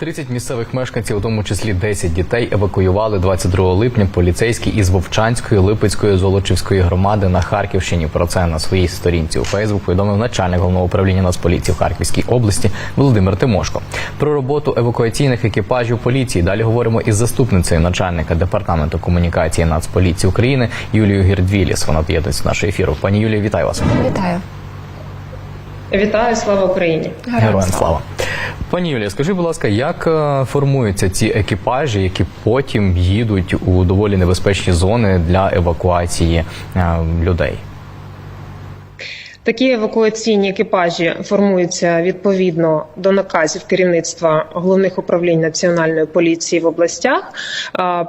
30 місцевих мешканців, у тому числі 10 дітей, евакуювали 22 липня поліцейські із Вовчанської, Липецької, Золочівської громади на Харківщині. Про це на своїй сторінці у Фейсбук повідомив начальник головного управління Нацполіції в Харківській області Володимир Тимошко. Про роботу евакуаційних екіпажів поліції далі говоримо із заступницею начальника департаменту комунікації Нацполіції України Юлією Гірдвіліс. Вона доєднується до нашого ефіру. Пані Юлія, вітаю вас. Вітаю. Вітаю, слава Україні! Героям слава. Пані Юлія, скажи, будь ласка, як е, формуються ці екіпажі, які потім їдуть у доволі небезпечні зони для евакуації е, людей? Такі евакуаційні екіпажі формуються відповідно до наказів керівництва головних управлінь національної поліції в областях.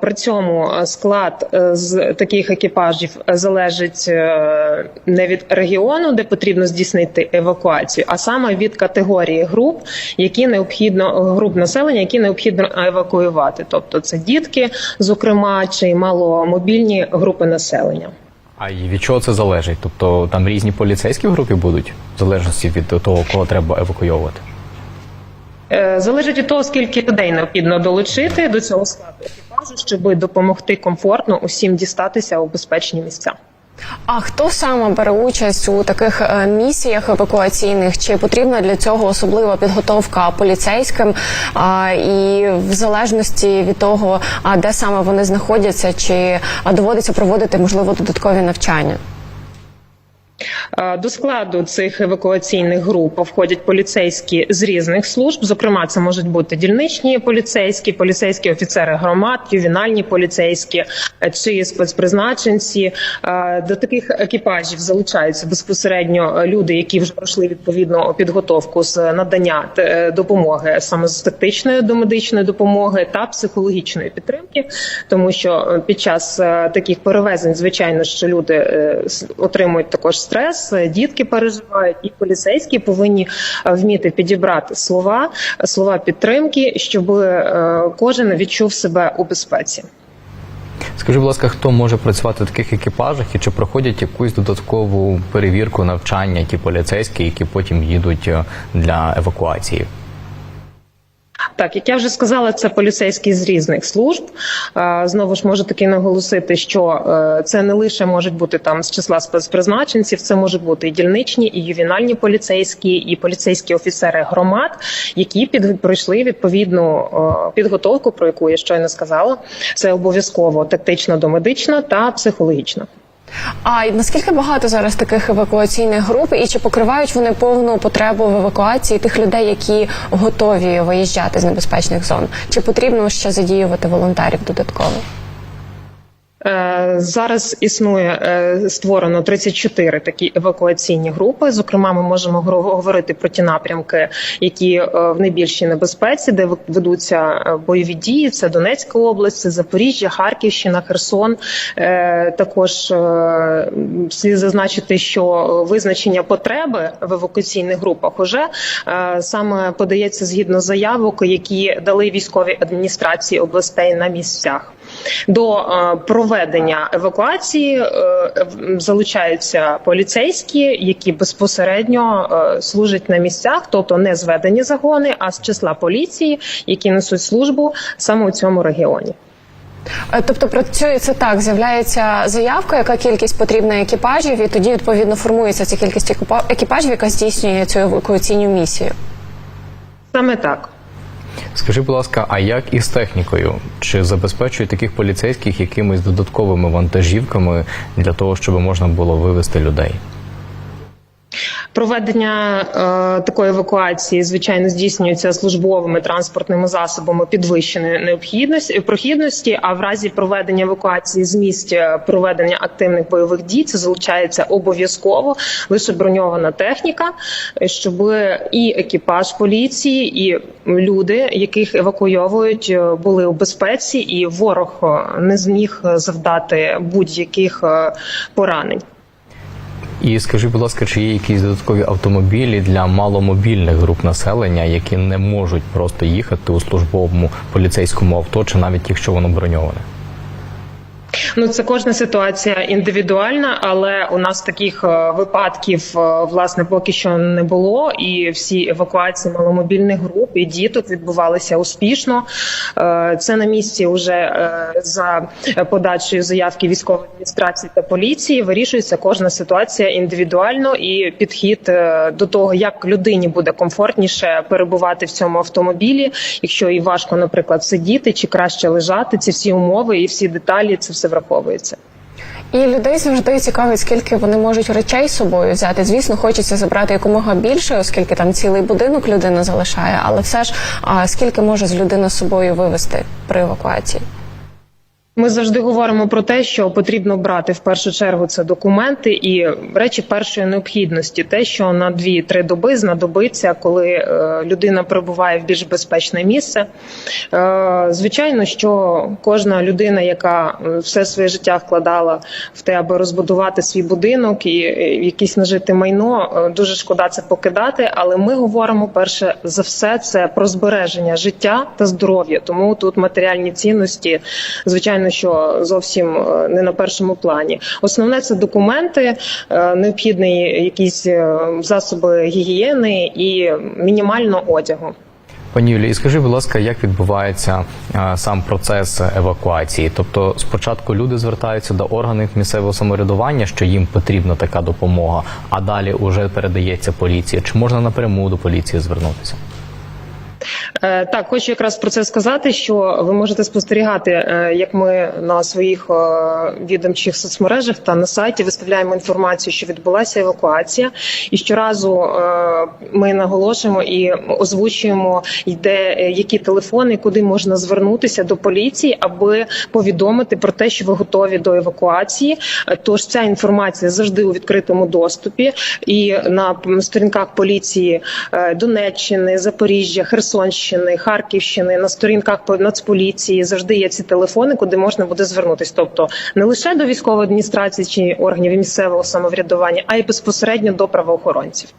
При цьому склад е, з таких екіпажів залежить е, не від регіону, де потрібно здійснити евакуацію, а саме від категорії груп, які необхідно груп населення, які необхідно евакуювати. Тобто це дітки, зокрема, чи маломобільні групи населення. А і від чого це залежить? Тобто там різні поліцейські в групі будуть, в залежності від того, кого треба евакуйовувати. Е, Залежить від того, скільки людей необхідно долучити до цього складу екіпажу, щоб допомогти комфортно усім дістатися у безпечні місця. А хто саме бере участь у таких е, місіях евакуаційних? Чи потрібна для цього особлива підготовка поліцейським? А, і в залежності від того, а, де саме вони знаходяться, чи доводиться проводити можливо додаткові навчання? Е, До складу цих евакуаційних груп входять поліцейські з різних служб. Зокрема, це можуть бути дільничні поліцейські, поліцейські офіцери громад, ювенальні поліцейські е, чи спецпризначенці. Е, До таких екіпажів залучаються безпосередньо люди, які вже пройшли відповідну підготовку з надання допомоги саме з тактичної до медичної допомоги та психологічної підтримки, тому що під час таких перевезень, звичайно, що люди отримують також стрес, е, дітки переживають, і поліцейські повинні е, вміти підібрати слова, слова підтримки, щоб е, кожен відчув себе у безпеці. Скажи, будь ласка, хто може працювати в таких екіпажах і чи проходять якусь додаткову перевірку навчання ті поліцейські, які потім їдуть е, для евакуації? Так, як я вже сказала, це поліцейські з різних служб. Е, Знову ж можу таки наголосити, що е, це не лише можуть бути там з числа спецпризначенців, це можуть бути і дільничні, і ювенальні поліцейські, і поліцейські офіцери громад, які під пройшли відповідну е, підготовку, про яку я щойно сказала. Це обов'язково тактично домедична та психологічна. А наскільки багато зараз таких евакуаційних груп, і чи покривають вони повну потребу в евакуації тих людей, які готові виїжджати з небезпечних зон? Чи потрібно ще задіювати волонтерів додатково? Е, Зараз існує е, створено 34 такі евакуаційні групи. Зокрема, ми можемо говорити про ті напрямки, які е, в найбільшій небезпеці, де ведуться бойові дії. Це Донецька область, Запоріжжя, Харківщина, Херсон. Також слід зазначити, що визначення потреби в евакуаційних групах уже саме подається згідно заявок, які дали військові адміністрації областей на місцях. До е, проведення евакуації е, залучаються поліцейські, які безпосередньо е, служать на місцях, тобто не зведені загони, а з числа поліції, які несуть службу саме у цьому регіоні. Е, Тобто працює це так: з'являється заявка, яка кількість потрібна екіпажів, і тоді відповідно формується ця кількість екіпа- екіпажів, яка здійснює цю евакуаційну місію. Саме так. Скажи, будь ласка, а як із технікою? Чи забезпечують таких поліцейських якимись додатковими вантажівками для того, щоб можна було вивезти людей? Проведення е, такої евакуації, звичайно, здійснюється службовими транспортними засобами підвищеної необхідності прохідності. А в разі проведення евакуації з місць е, проведення активних бойових дій це залучається обов'язково лише броньована техніка, щоб і екіпаж поліції, і люди, яких евакуйовують, е, були у безпеці, і ворог е, не зміг завдати будь-яких поранень. І скажи, будь ласка, чи є якісь додаткові автомобілі для маломобільних груп населення, які не можуть просто їхати у службовому поліцейському авто, чи навіть якщо воно броньоване? Ну, це кожна ситуація індивідуальна, але у нас таких е, випадків е, власне поки що не було. І всі евакуації маломобільних груп і діток відбувалися успішно. Е, Це на місці вже за подачею заявки військової адміністрації та поліції. Вирішується кожна ситуація індивідуально і підхід до того, як людині буде комфортніше перебувати в цьому автомобілі, якщо їй важко, наприклад, сидіти чи краще лежати. Ці всі умови і всі деталі це все враховується. І людей завжди цікавить, скільки вони можуть речей з собою взяти. Звісно, хочеться забрати якомога більше, оскільки там цілий будинок людина залишає, але все ж а, скільки може з людина з собою вивезти при евакуації? Ми завжди говоримо про те, що потрібно брати в першу чергу це документи і речі першої необхідності, те, що на 2-3 доби знадобиться, коли е, людина перебуває в більш безпечне місце. Е, звичайно, що кожна людина, яка е, все своє життя вкладала в те, аби розбудувати свій будинок і якесь нажити майно, дуже шкода це покидати. Але ми говоримо перше за все це про збереження життя та здоров'я. Тому тут матеріальні цінності, звичайно, що зовсім е, не на першому плані. Основне це документи, е, необхідні якісь е, засоби гігієни і мінімально одягу. Пані Юлії, скажи, будь ласка, як відбувається е, сам процес евакуації? Тобто, спочатку люди звертаються до органів місцевого самоврядування, що їм потрібна така допомога, а далі вже передається поліція. Чи можна напряму до поліції звернутися? Е, Так, хочу якраз про це сказати, що ви можете спостерігати, е, як ми на своїх е, відомчих соцмережах та на сайті виставляємо інформацію, що відбулася евакуація, і щоразу ми наголошуємо і озвучуємо, йде які телефони, куди можна звернутися до поліції, аби повідомити про те, що ви готові до евакуації. Тож ця інформація завжди у відкритому доступі, і на сторінках поліції Донеччини, Запоріжжя, Херсонщини, Харківщини, на сторінках по- Нацполіції завжди є ці телефони, куди можна буде звернутися. Тобто не лише до військової адміністрації чи органів місцевого самоврядування, а й безпосередньо до правоохоронців.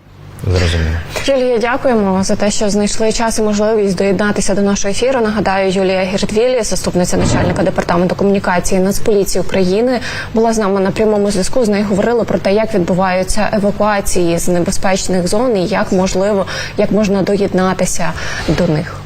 Зрозуміло. Юлія, дякуємо за те, що знайшли час і можливість доєднатися до нашого ефіру. Нагадаю, Юлія Гірдвілі, заступниця начальника департаменту комунікації Нацполіції України, була з нами на прямому зв'язку. З нею говорили про те, як відбуваються евакуації з небезпечних зон і як можливо, як можна доєднатися до них.